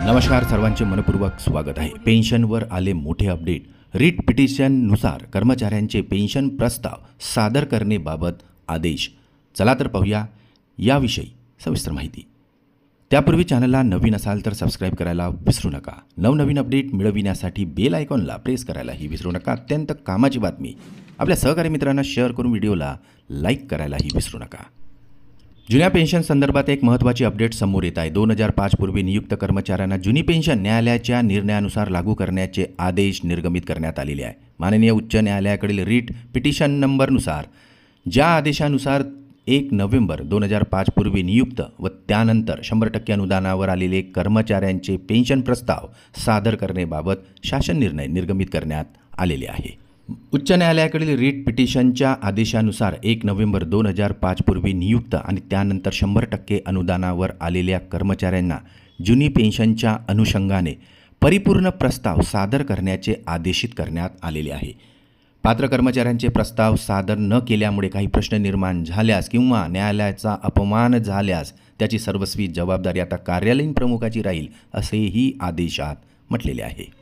नमस्कार सर्वांचे मनपूर्वक स्वागत आहे. पेन्शनवर आले मोठे अपडेट. रिट पिटिशननुसार कर्मचाऱ्यांचे पेन्शन प्रस्ताव सादर करणेबाबत आदेश. चला तर पाहूया याविषयी सविस्तर माहिती. त्यापूर्वी चॅनलला नवीन असाल तर सबस्क्राईब करायला विसरू नका. नवनवीन अपडेट मिळविण्यासाठी बेल आयकॉनला प्रेस करायलाही विसरू नका. अत्यंत कामाची बातमी. आपल्या सहकारी मित्रांना शेअर करून व्हिडिओला लाईक करायलाही विसरू नका. जुन्या पेन्शन संदर्भात एक महत्त्वाची अपडेट समोर येत आहे. दोन हजार पाच पूर्वी नियुक्त कर्मचाऱ्यांना जुनी पेन्शन न्यायालयाच्या निर्णयानुसार लागू करण्याचे आदेश निर्गमित करण्यात आलेले आहे. माननीय उच्च न्यायालयाकडील रीट पिटिशन नंबरनुसार ज्या आदेशानुसार एक नोव्हेंबर दोन हजार पाच पूर्वी नियुक्त व त्यानंतर शंभर टक्के अनुदानावर आलेले कर्मचाऱ्यांचे पेन्शन प्रस्ताव सादर करण्याबाबत शासन निर्णय निर्गमित करण्यात आलेले आहे. उच्च न्यायालयाकडील रीट पिटिशनच्या आदेशानुसार एक नोव्हेंबर दोन हजार पाचपूर्वी नियुक्त आणि त्यानंतर शंभर टक्के अनुदानावर आलेल्या कर्मचाऱ्यांना जुनी पेन्शनच्या अनुषंगाने परिपूर्ण प्रस्ताव सादर करण्याचे आदेशित करण्यात आलेले आहे. पात्र कर्मचाऱ्यांचे प्रस्ताव सादर न केल्यामुळे काही प्रश्न निर्माण झाल्यास किंवा न्यायालयाचा अपमान झाल्यास त्याची सर्वस्वी जबाबदारी आता कार्यालयीन प्रमुखाची राहील असेही आदेशात म्हटलेले आहे.